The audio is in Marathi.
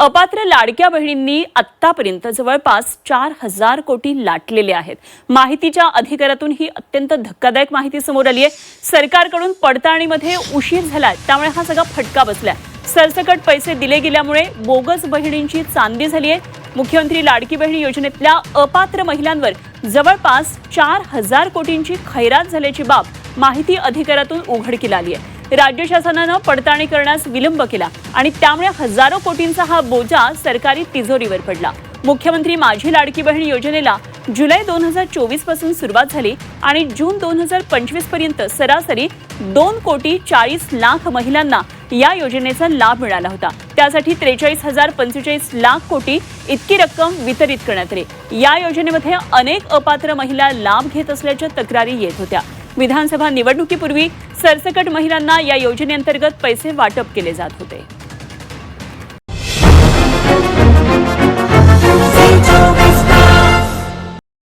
अपात्र लाडक्या बहिणींनी आत्तापर्यंत जवळपास चार हजार कोटी लाटलेले आहेत. माहितीच्या अधिकारातून ही अत्यंत धक्कादायक माहिती समोर आली आहे. सरकारकडून पडताळणीमध्ये उशीर झालाय. त्यामुळे हा सगळा फटका बसलाय. सरसकट पैसे दिले गेल्यामुळे बोगस बहिणींची चांदी झाली आहे. मुख्यमंत्री लाडकी बहिणी योजनेतल्या अपात्र महिलांवर जवळपास चार हजार कोटींची खैरात झाल्याची बाब माहिती अधिकारातून उघडकीला आली आहे. राज्य शासनानं पडताळणी करण्यास विलंब केला आणि त्यामुळे हजारो कोटींचा हा बोजा सरकारी तिजोरीवर पडला. मुख्यमंत्री माझी लाडकी बहीण योजनेला जुलै दोन हजार चोवीसपासून सुरुवात झाली आणि जून दोन हजार पंचवीसपर्यंत सरासरी दोन कोटी चाळीस लाख महिलांना या योजनेचा लाभ मिळाला होता. त्यासाठी त्रेचाळीस हजार पंचेचाळीस लाख कोटी इतकी रक्कम वितरित करण्यात आली. या योजनेमध्ये अनेक अपात्र महिला लाभ घेत असल्याच्या तक्रारी येत होत्या. विधानसभा निवडणुकीपूर्वी सरसकट महिलांना या योजनेअंतर्गत पैसे वाटप केले जात होते.